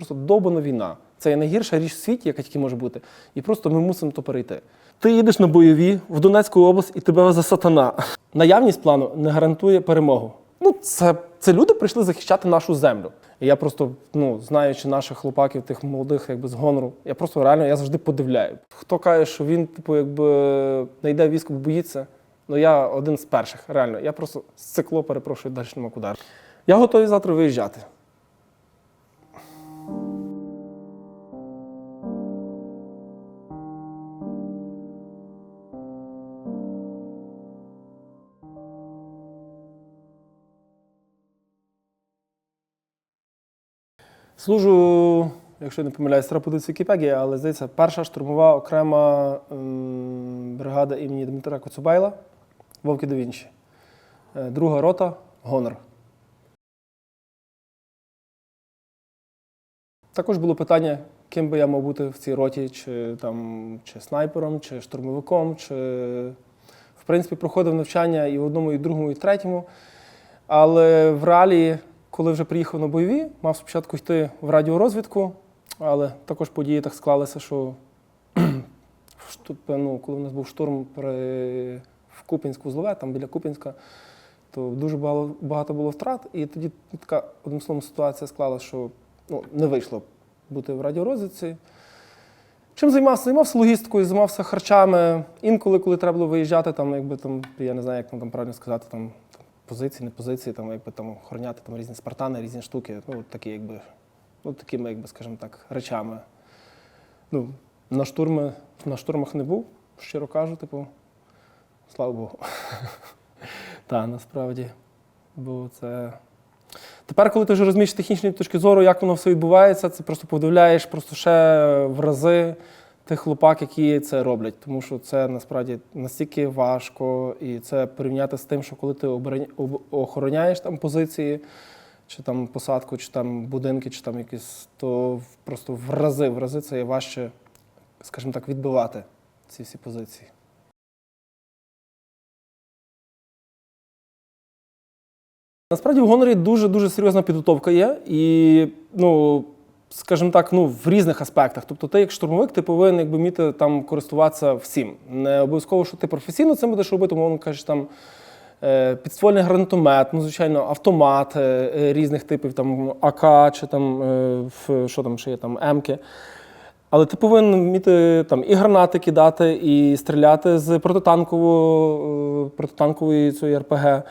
просто довбана війна. Це є найгірша річ в світі, яка тільки може бути. І просто ми мусимо то перейти. Ти їдеш на бойові в Донецьку область і тебе за сатана. Наявність плану не гарантує перемогу. Ну, це, це люди прийшли захищати нашу землю. І я просто, ну, знаючи наших хлопаків, тих молодих, якби з гонору, я просто реально я завжди подивляю. Хто каже, що він, типу, якби не йде військо, бо боїться. Ну я один з перших, реально. Я просто з цикло перепрошую, далі нема куди. Я готовий завтра виїжджати. Служу, якщо не помиляюсь, треба подивитися але здається, перша штурмова окрема ем, бригада імені Дмитра Коцубайла, Вовки до Вінчі. Е, Друга рота Гонор. Також було питання, ким би я мав бути в цій роті, чи, там, чи снайпером, чи штурмовиком, чи в принципі проходив навчання і в одному, і в другому, і в третьому. Але в реалії, коли вже приїхав на бойові, мав спочатку йти в радіорозвідку, але також події так склалися, що ну, коли в нас був штурм при, в Купінську злове, там біля Купінська, то дуже багато, було втрат. І тоді така, одним словом, ситуація склалася, що ну, не вийшло бути в радіорозвідці. Чим займався? Займався логістикою, займався харчами. Інколи, коли треба було виїжджати, там, якби там, я не знаю, як там, правильно сказати, там позиції, не позиції, там, якби там охороняти там, різні спартани, різні штуки. Ну, такі, якби, ну, такими, якби, скажімо так, речами. Ну, на, штурми, на штурмах не був, щиро кажу, типу, слава Богу. Так, насправді. Бо це. Тепер, коли ти вже розумієш з технічної точки зору, як воно все відбувається, це просто подивляєш просто ще в рази тих хлопак, які це роблять. Тому що це насправді настільки важко, і це порівняти з тим, що коли ти охороняєш там позиції, чи там посадку, чи там будинки, чи там якісь, то просто в рази, в рази це є важче, скажімо так, відбивати ці всі позиції. Насправді в гонорі дуже дуже серйозна підготовка є, і ну, скажімо так, ну в різних аспектах. Тобто, ти як штурмовик, ти повинен якби вміти там користуватися всім. Не обов'язково, що ти професійно цим будеш робити, мовно кажеш, там е, підствольний гранатомет, ну звичайно, автомат е, е, різних типів, там АК чи там що там ще є там Емки. Але ти повинен вміти там і гранати кидати, і стріляти з протитанкової цієї РПГ.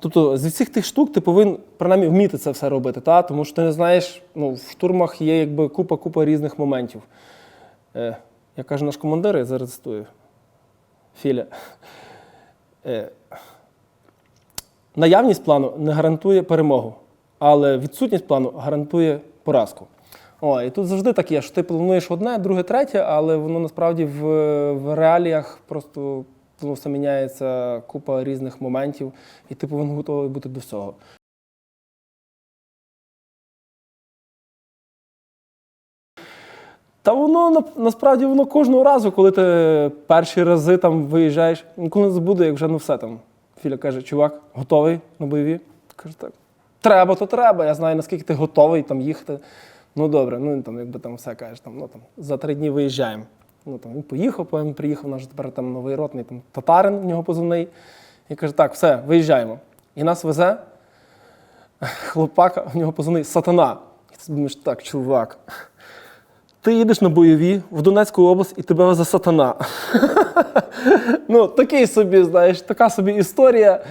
Тобто з всіх тих штук ти повинен принаймні вміти це все робити, та? тому що ти не знаєш, ну, в штурмах є якби купа-купа різних моментів. Е, як каже наш командир, я зараз цитую Філя. Е, наявність плану не гарантує перемогу, але відсутність плану гарантує поразку. О, і тут завжди так є, що ти плануєш одне, друге, третє, але воно насправді в, в реаліях просто все міняється, купа різних моментів, і ти повинен готовий бути до всього. Та воно насправді воно кожного разу, коли ти перші рази там виїжджаєш, ніколи не забуде, як вже ну все там. Філя каже, чувак, готовий на бойові? Каже, так. Треба, то треба. Я знаю, наскільки ти готовий там їхати. Ну добре, ну там, якби там все кажеш, там, ну там за три дні виїжджаємо. Ну там він поїхав, потім приїхав, наш тепер там новий ротний там татарин, в нього позивний. І каже, так, все, виїжджаємо. І нас везе хлопака, в нього позивний сатана. І ти думаєш, так, чувак. Ти їдеш на бойові в Донецьку область і тебе везе сатана. ну, такий собі, знаєш, така собі історія.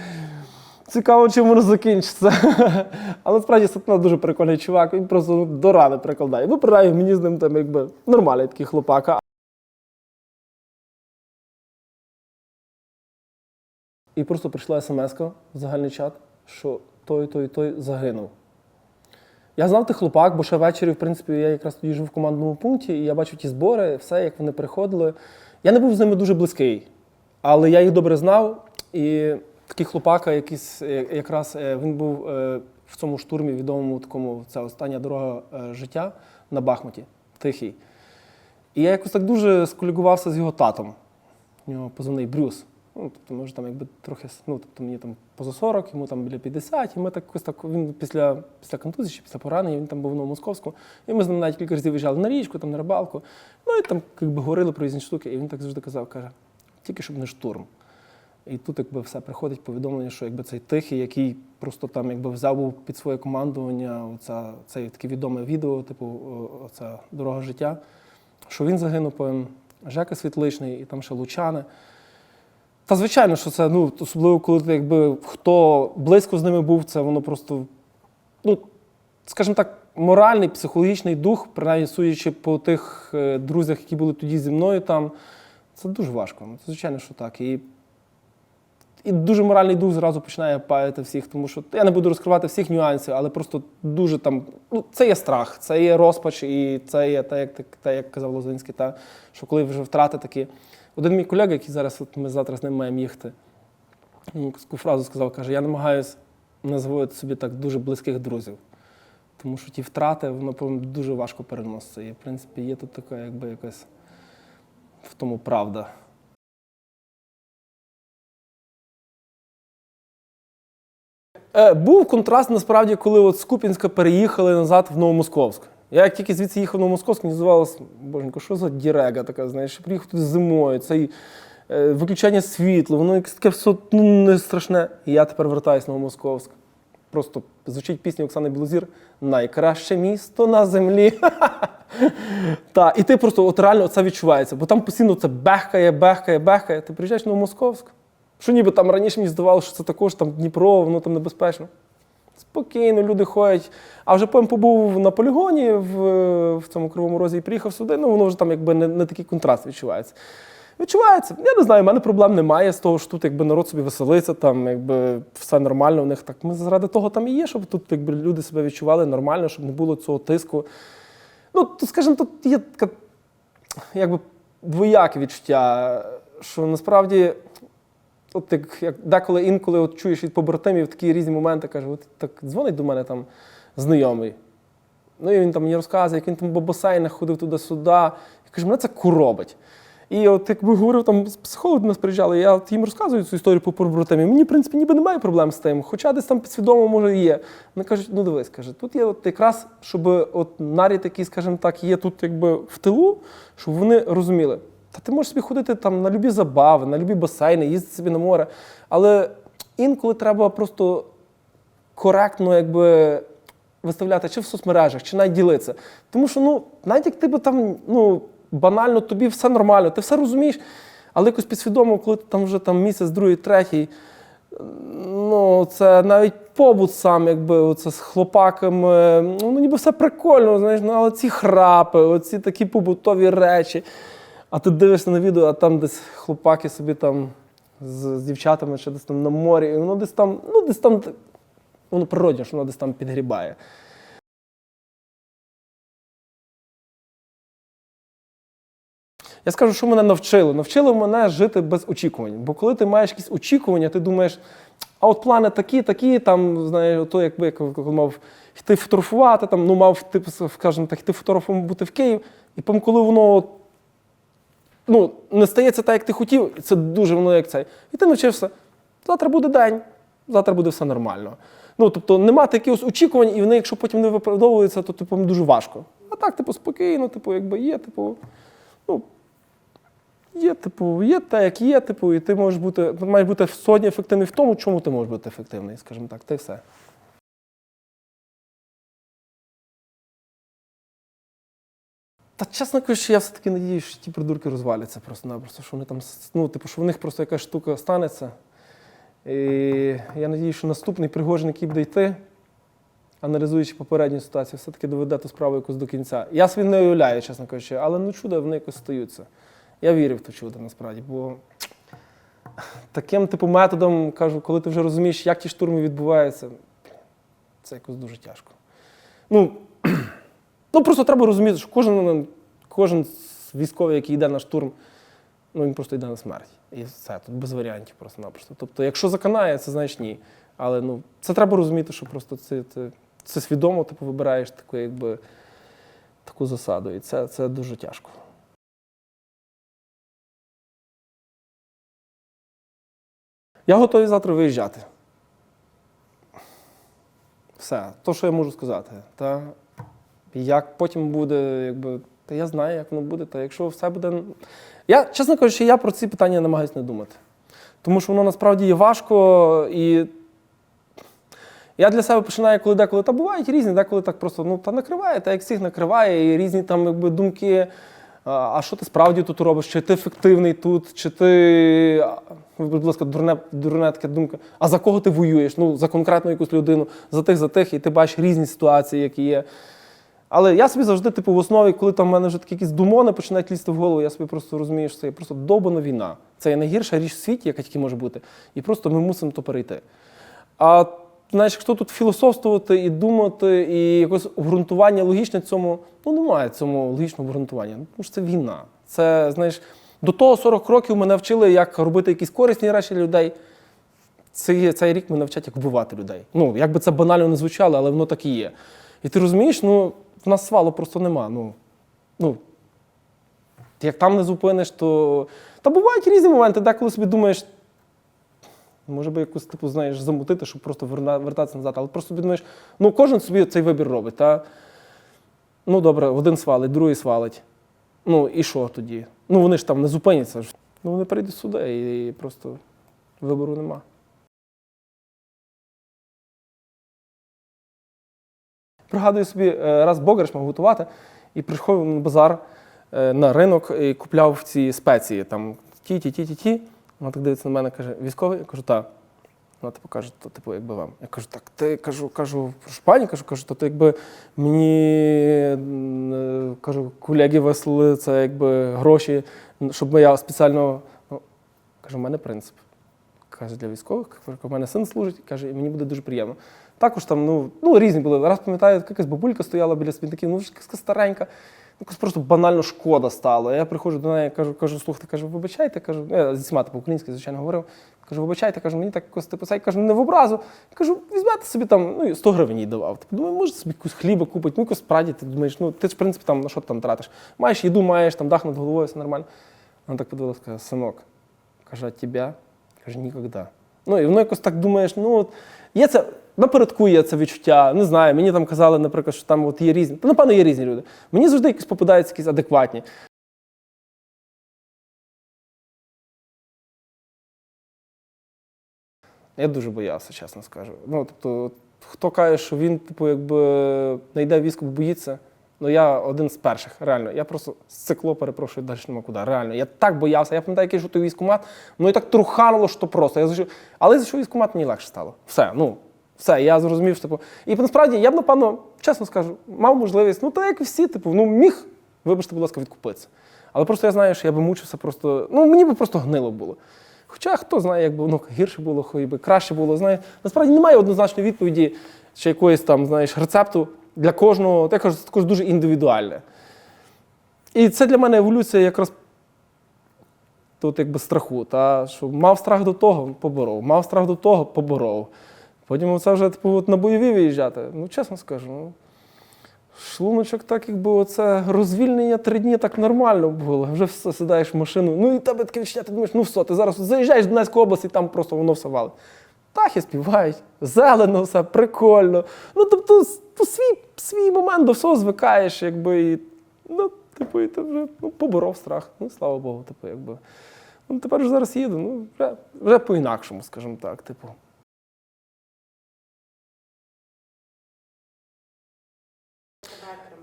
Цікаво, чим воно закінчиться. Але насправді сатана дуже прикольний чувак, він просто до рани прикладає. Ну, принаймні, мені з ним там якби нормальний такий хлопака. І просто прийшла смс в загальний чат, що той, той, той загинув. Я знав тих хлопак, бо ще ввечері, в принципі, я якраз тоді жив в командному пункті, і я бачив ті збори, все, як вони приходили. Я не був з ними дуже близький, але я їх добре знав. І такий хлопака, якийсь, е, якраз е, він був е, в цьому штурмі, відомому такому, це остання дорога життя на Бахмуті, тихий. І я якось так дуже сколігувався з його татом. У нього позивний Брюс. Ну, тобто ми вже там якби трохи, ну, тобто мені там поза 40, йому там біля 50, і ми так якось так, він після, після контузії, чи після поранення, він там був в Новомосковську, і ми з ним навіть кілька разів виїжджали на річку, там на рибалку, ну і там якби говорили про різні штуки, і він так завжди казав, каже, тільки щоб не штурм. І тут якби все приходить повідомлення, що якби цей тихий, який просто там якби взяв був під своє командування, оця, це таке відоме відео, типу, оця дорога життя, що він загинув, потім Жека Світличний і там ще Лучани. Та звичайно, що це, ну, особливо, коли ти якби хто близько з ними був, це воно просто, ну, скажімо так, моральний, психологічний дух, принаймні судячи по тих е, друзях, які були тоді зі мною там, це дуже важко. Ну, звичайно, що так. І, і дуже моральний дух зразу починає паяти всіх, тому що я не буду розкривати всіх нюансів, але просто дуже там. Ну, це є страх, це є розпач, і це є те, як, те, як казав Лозинський, та, що коли вже втрати такі. Один мій колега, який зараз, от ми завтра з ним маємо їхати, таку фразу сказав, каже: я намагаюся не собі так дуже близьких друзів. Тому що ті втрати, воно дуже важко переноситься. І, в принципі, є тут така, якби якась в тому правда. Е, був контраст насправді, коли от з Купінська переїхали назад в Новомосковськ. Я як тільки звідси їхав в Новомосковськ, мені здавалося, боженько, що за дірега така, знаєш, приїхав туди зимою, цей е, виключання світла, воно якесь таке все ну, не страшне. І я тепер вертаюсь в Новомосковськ. Просто звучить пісня Оксани Білозір Найкраще місто на землі. Так, і ти просто от реально це відчувається, бо там постійно це бехкає, бехкає, бехкає. Ти приїжджаєш в Новомосковськ. Що ніби там раніше мені здавалося, що це також там Дніпро, воно там небезпечно. Спокійно, люди ходять. А вже потім побув на полігоні в, в цьому кривому розі і приїхав сюди, ну воно вже там якби не, не такий контраст відчувається. Відчувається. Я не знаю, в мене проблем немає з того, що тут якби народ собі веселиться, там якби все нормально у них. Так ми заради того там і є, щоб тут якби люди себе відчували нормально, щоб не було цього тиску. Ну, то, скажімо, тут є така якби двояке відчуття, що насправді, от як, як деколи інколи от чуєш від побратимів такі різні моменти, каже, от так дзвонить до мене там знайомий. Ну і він там мені розказує, як він там по басейнах ходив туди-сюди. Я кажу, мене це куробить. І от як би говорив, там з до нас приїжджали, я їм розказую цю історію по побратимі. Мені, в принципі, ніби немає проблем з тим, хоча десь там підсвідомо може є. Вони кажуть, ну дивись, каже, тут є от якраз, щоб от нарід, який, скажімо так, є тут якби в тилу, щоб вони розуміли. Та ти можеш собі ходити там на любі забави, на любі басейни, їздити собі на море. Але інколи треба просто коректно якби виставляти чи в соцмережах, чи навіть ділитися. Тому що, ну, навіть як ти би там, ну, банально тобі все нормально, ти все розумієш, але якось підсвідомо, коли ти там вже там місяць, другий, третій, ну, це навіть побут сам, якби оце з хлопаками, ну, ніби все прикольно, знаєш, ну, але ці храпи, оці такі побутові речі. А ти дивишся на відео, а там десь хлопаки собі там з, з дівчатами чи десь там на морі, і воно десь там, ну десь там, воно природне, що воно десь там підгрібає. Я скажу, що мене навчило. Навчило мене жити без очікувань. Бо коли ти маєш якісь очікування, ти думаєш, а от плани такі, такі, там, знаєш, то якби як коли мав йти фотографувати, там, ну мав типу, скажімо так, йти фотографом бути в Київ, і потім, коли воно ну, не стається так, як ти хотів, це дуже воно як цей. І ти навчився, завтра буде день, завтра буде все нормально. Ну, тобто не мати якихось очікувань, і вони, якщо потім не виправдовуються, то типу, дуже важко. А так, типу, спокійно, типу, якби є, типу, ну, є, типу, є те, як є, типу, і ти можеш бути, маєш бути сьогодні ефективний в тому, чому ти можеш бути ефективний, скажімо так, та й все. Та чесно кажучи, я все-таки надіюсь, що ті придурки розваляться просто-напросто, що вони там, ну, типу, що в них просто якась штука станеться. І я надіюсь, що наступний Пригожин, який буде йти, аналізуючи попередню ситуацію, все-таки доведе ту справу якось до кінця. Я собі не уявляю, чесно кажучи, але ну чудо вони якось стаються. Я вірю в те чудо насправді, бо таким типу методом кажу, коли ти вже розумієш, як ті штурми відбуваються, це якось дуже тяжко. Ну, ну просто треба розуміти, що кожен, кожен військовий, який йде на штурм, ну він просто йде на смерть. І все, тут без варіантів просто-напросто. Тобто, якщо заканає, це значить ні. Але ну, це треба розуміти, що просто це, це, це свідомо, типу, вибираєш таку, якби, таку засаду. І це, це дуже тяжко. Я готовий завтра виїжджати. Все, то, що я можу сказати. Та як потім буде, якби, та я знаю, як воно буде. Та якщо все буде. Я, чесно кажучи, я про ці питання намагаюся не думати. Тому що воно насправді є важко і. Я для себе починаю, коли деколи та бувають різні, деколи так просто ну та накриває, та як всіх накриває, і різні там якби думки. А що ти справді тут робиш? Чи ти ефективний тут, чи ти, будь ласка, дурне, дурне така думка. А за кого ти воюєш? Ну, за конкретну якусь людину, за тих, за тих, і ти бачиш різні ситуації, які є. Але я собі завжди, типу, в основі, коли там в мене вже такі якісь думони починають лізти в голову, я собі просто розумію, що це просто довбана війна. Це є найгірша річ в світі, яка тільки може бути. І просто ми мусимо то перейти. А знаєш, якщо тут філософствувати і думати, і якось обґрунтування логічне цьому, ну немає цьому логічного обґрунтування. Ну, Тому що це війна. Це, знаєш, до того 40 років мене вчили, як робити якісь корисні речі для людей. Цей, цей рік мене вчать, як вбивати людей. Ну, як би це банально не звучало, але воно так і є. І ти розумієш, ну, в нас свалу просто нема. Ну, ну, як там не зупиниш, то. Та бувають різні моменти, деколи собі думаєш, може би якусь типу, знаєш, замутити, щоб просто вертатися назад. Але просто собі думаєш, ну кожен собі цей вибір робить. Та? Ну добре, один свалить, другий свалить. Ну і що тоді? Ну вони ж там не зупиняться. Ну вони прийдуть сюди і просто вибору нема. Пригадую собі, е, раз Богариш мав готувати і прийшов на базар е, на ринок і купляв ці спеції. Там ті, ті, ті, ті, ті. Вона так дивиться на мене, каже, військовий? Я кажу, так. Вона типу каже, то типу, якби вам. Я кажу, так, ти кажу, кажу, прошу пані, кажу, кажу, то ти якби мені е, кажу, колеги вислали це якби гроші, щоб я спеціально. Ну, кажу, в мене принцип. Каже, для військових, у мене син служить, каже, і мені буде дуже приємно. Також там, ну, ну різні були. Раз пам'ятаю, якась бабулька стояла біля смітників, ну, така старенька. Якось просто банально шкода стало. Я приходжу до неї, кажу, кажу, слухайте, кажу, вибачайте, кажу, ну, я зі смати по-українськи, звичайно, говорив. Кажу, вибачайте, кажу, мені так якось типу, це, кажу, не в образу. Кажу, візьмете собі там, ну, 100 гривень їй давав. Типу, думаю, може собі якусь хліба купити, ну якось справді, ти думаєш, ну ти ж, в принципі, там на що ти там тратиш? Маєш їду, маєш там дах над головою, все нормально. Вона так подивилася, каже, синок, каже, а тебе? Каже, ніколи. Ну, і воно якось так думаєш, ну, от, є це, напередку є це відчуття, не знаю, мені там казали, наприклад, що там от є різні, та напевно є різні люди. Мені завжди якісь попадаються якісь адекватні. Я дуже боявся, чесно скажу. Ну, тобто, хто каже, що він, типу, якби не йде військо, боїться. Ну, я один з перших, реально. Я просто з цикло перепрошую, далі нема куди. Реально. Я так боявся. Я пам'ятаю, який той військкомат, ну і так трухануло, що просто. Я зайшов, але зайшов військкомат, мені легше стало. Все, ну, все, я зрозумів, що типу. І насправді я б, напевно, чесно скажу, мав можливість, ну, так як і всі, типу, ну, міг, вибачте, будь ласка, відкупитися. Але просто я знаю, що я би мучився просто, ну, мені би просто гнило було. Хоча хто знає, як би воно гірше було, хай би краще було. Знає. Насправді немає однозначної відповіді чи якоїсь там, знаєш, рецепту для кожного. Я кажу, це також дуже індивідуальне. І це для мене еволюція якраз тут якби страху. Та, що мав страх до того, поборов, мав страх до того, поборов. Потім це вже типу, от на бойові виїжджати. Ну, чесно скажу, ну, шлуночок так, якби оце розвільнення три дні так нормально було. Вже все сідаєш в машину. Ну і тебе таке відчуття, ти думаєш, ну все, ти зараз заїжджаєш в Донецьку область і там просто воно все валить. Птахи співають, зелено, все, прикольно. Ну, тобто, с- ну, свій, свій момент до всього звикаєш, якби, і, ну, типу, і ти вже ну, поборов страх. Ну, слава Богу, типу, якби. Ну, тепер ж зараз їду, ну, вже, вже по-інакшому, скажімо так, типу.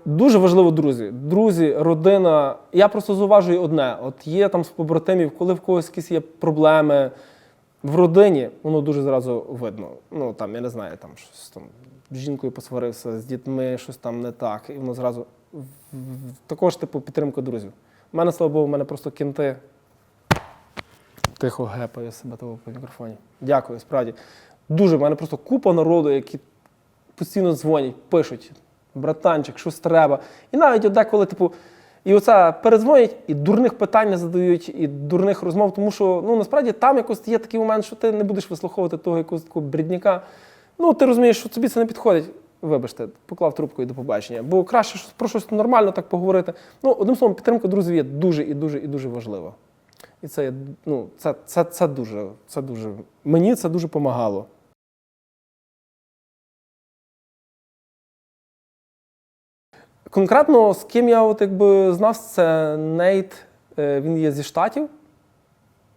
Дуже важливо, друзі. Друзі, родина. Я просто зауважую одне: от є там з побратимів, коли в когось якісь є проблеми в родині, воно дуже зразу видно. Ну там, я не знаю, там щось там з жінкою посварився, з дітьми, щось там не так. І воно зразу в- в- також, типу, підтримка друзів. У мене, слава Богу, у мене просто кінти. Тихо гепаю себе того по мікрофоні. Дякую, справді. Дуже в мене просто купа народу, які постійно дзвонять, пишуть, братанчик, щось треба. І навіть деколи, типу, і оце передзвонять, і дурних питань не задають, і дурних розмов, тому що ну насправді там якось є такий момент, що ти не будеш вислуховувати того якогось такого брідняка. Ну, ти розумієш, що тобі це не підходить. Вибачте, поклав трубку і до побачення. Бо краще про щось нормально так поговорити. Ну, одним словом, підтримка друзів є дуже і дуже і дуже важлива. І це, ну, це, це, це дуже, це дуже. Мені це дуже допомагало. Конкретно з ким я от якби знав, це Нейт. Е, Він є зі штатів.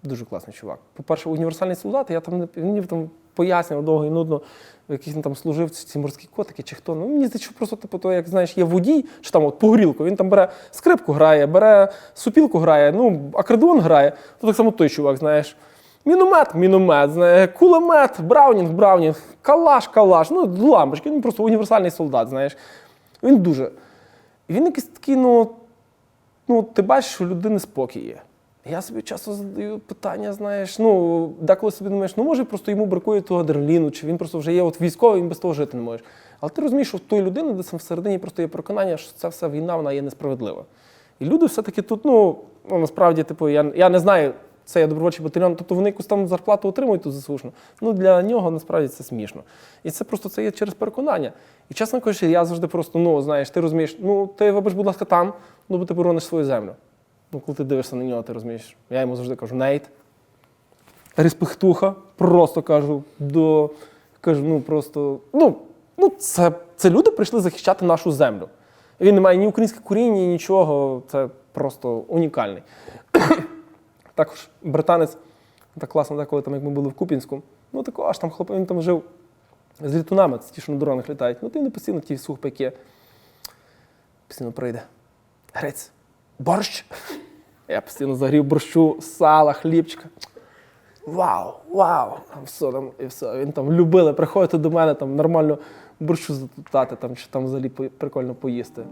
Дуже класний чувак. По-перше, універсальний солдат, я там він мені там пояснював довго і нудно, яких він там служив, ці морські котики чи хто. Ну, мені здається, просто типу, то, як знаєш, є водій, чи там от по горілку, він там бере скрипку грає, бере супілку грає, ну, акордеон грає. То так само той чувак, знаєш. Міномет, міномет, знає, кулемет, браунінг, браунінг, калаш, калаш. Ну, лампочки, він просто універсальний солдат, знаєш. Він дуже. І він якийсь такий, ну, ну, ти бачиш, що у людини спокій є. Я собі часто задаю питання, знаєш, ну, деколи собі думаєш, ну може просто йому бракує того адреналіну, чи він просто вже є от військовий, він без того жити не може. Але ти розумієш, що в тої людини десь всередині просто є переконання, що це все війна, вона є несправедлива. І люди все-таки тут, ну, ну насправді, типу, я, я не знаю, це є добровольчий батальйон, тобто вони якусь там зарплату отримують тут заслужено. Ну для нього насправді це смішно. І це просто це є через переконання. І чесно кажучи, я завжди просто, ну знаєш, ти розумієш, ну ти вибач, будь ласка, там, ну бо ти борониш свою землю. Ну, коли ти дивишся на нього, ти розумієш. Я йому завжди кажу, Нейт, респектуха, просто кажу, до кажу, ну просто, ну, ну це, це люди прийшли захищати нашу землю. Він не має ні українське коріння, ні нічого, це просто унікальний. Також британець, так класно, деколи там, як ми були в Купінську, ну тако, аж там хлоп, він там жив з літунами, це ті, що на дронах літають. Ну, ти не постійно ті сухпайки. Постійно прийде. Грець, борщ. Я постійно загрів борщу, сала, хлібчика. Вау, вау! Там все, там, і все. Він там любили приходити до мене, там нормально борщу затутати, там, чи там взагалі прикольно поїсти.